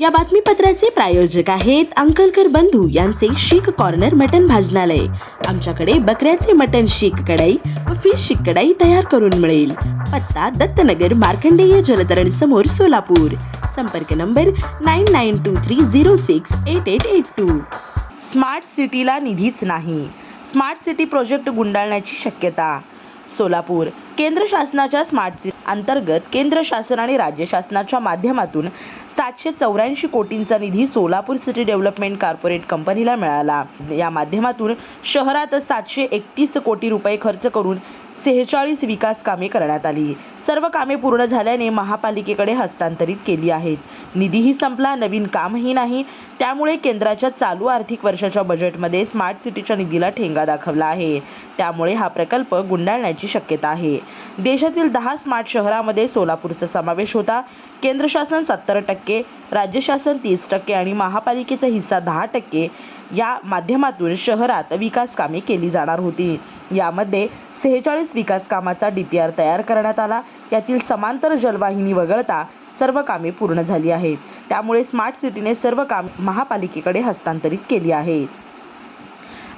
या बातमीपत्राचे प्रायोजक आहेत अंकलकर बंधू यांचे शीख कॉर्नर मटन भाजनालय. आमच्याकडे बकऱ्याचे मटन शीख कढाई व फिश शीख कढाई तयार करून मिळेल. पत्ता दत्तनगर मार्कंडेय जलतरण समोर सोलापूर. संपर्क number nine nine two three zero six eight eight eight two smart सिटीला निधीच नाही. स्मार्ट सिटी प्रोजेक्ट गुंडाळण्याची शक्यता. सोलापूर केंद्र शासनाच्या स्मार्ट सिटी अंतर्गत केंद्र शासन आणि राज्य शासनाच्या माध्यमातून सातशे चौऱ्याऐंशी कोटींचा निधी सोलापूर सिटी डेव्हलपमेंट कॉर्पोरेट कंपनीला मिळाला. या माध्यमातून शहरात सातशे एकतीस कोटी रुपये खर्च करून सेहेचाळीस विकास कामे करण्यात आली. सर्व कामे पूर्ण झाल्याने महापालिकेकडे हस्तांतरित केली आहेत. निधीही संपला नवीन कामही नाही. त्यामुळे केंद्राच्या चालू आर्थिक वर्षाच्या बजेटमध्ये स्मार्ट सिटीच्या निधीला ठेंगा दाखवला आहे. त्यामुळे हा प्रकल्प गुंडाळण्याची शक्यता आहे. देशातील दहा स्मार्ट शहरामध्ये सोलापूरचा समावेश होता. केंद्र शासन सत्तर टक्के राज्य शासन तीस टक्के आणि महापालिकेचा हिस्सा दहा टक्के. या माध्यमातून शहरात विकास कामे केली जाणार होती. यामध्ये सेहेचाळीस विकास कामाचा डी पी आर तयार करण्यात आला. यातील समांतर जलवाहिनी वगळता सर्व कामे पूर्ण झाली आहेत. त्यामुळे स्मार्ट सिटीने सर्व काम महापालिकेकडे हस्तांतरित केली आहेत.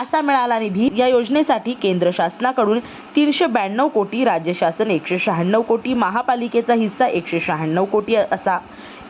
असा मिळाला निधी. या योजनेसाठी केंद्र शासनाकडून तीनशे ब्याण्णव कोटी राज्य शासन एकशे शहाण्णव कोटी महापालिकेचा हिस्सा एकशे शहाण्णव कोटी असा.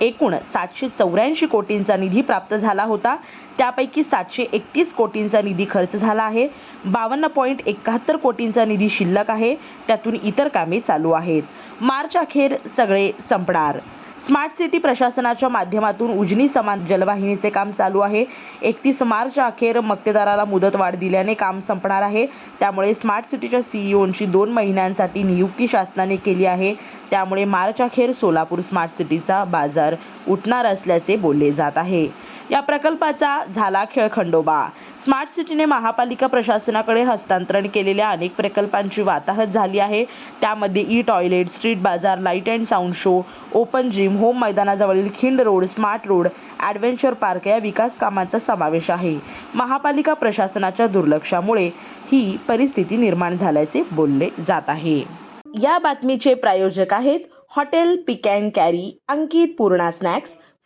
एकूण सातशे चौऱ्याऐंशी कोटींचा निधी प्राप्त झाला होता. त्यापैकी सातशे एकतीस कोटींचा निधी खर्च झाला आहे. बावन्न पॉईंट एकाहत्तर कोटींचा निधी शिल्लक आहे. त्यातून इतर कामे चालू आहेत. मार्च अखेर सगळे संपणार. स्मार्ट सिटी प्रशासनाच्या माध्यमातून उजनी समान जलवाहिनीचे काम चालू आहे. एकतीस मार्च अखेर मक्तेदाराला मुदतवाढ दिल्याने काम संपणार आहे. त्यामुळे स्मार्ट सिटीच्या सीईओंची दोन महिन्यांसाठी नियुक्ती शासनाने केली आहे. त्यामुळे मार्च अखेर सोलापूर स्मार्ट सिटीचा बाजार उठणार असल्याचे बोलले जात आहे. या प्रकल्पाचा झाला खेळखंडोबा स्मार्ट सिटीने महापालिका प्रशासनाकडे हस्तांतरण केलेल्या अनेक प्रकल्पांची वाताहत झाली आहे. त्यामध्ये ई टॉयलेट स्ट्रीट बाजार light and sound show open gym home मैदानाजवळील खिंड road smart road adventure park या विकास कामांचा समावेश आहे. महापालिका प्रशासनाच्या दुर्लक्षामुळे ही परिस्थिती निर्माण झाल्याचे बोलले जात आहे. या बातमीचे प्रायोजक आहेत hotel pick and carry Ankit Purna snacks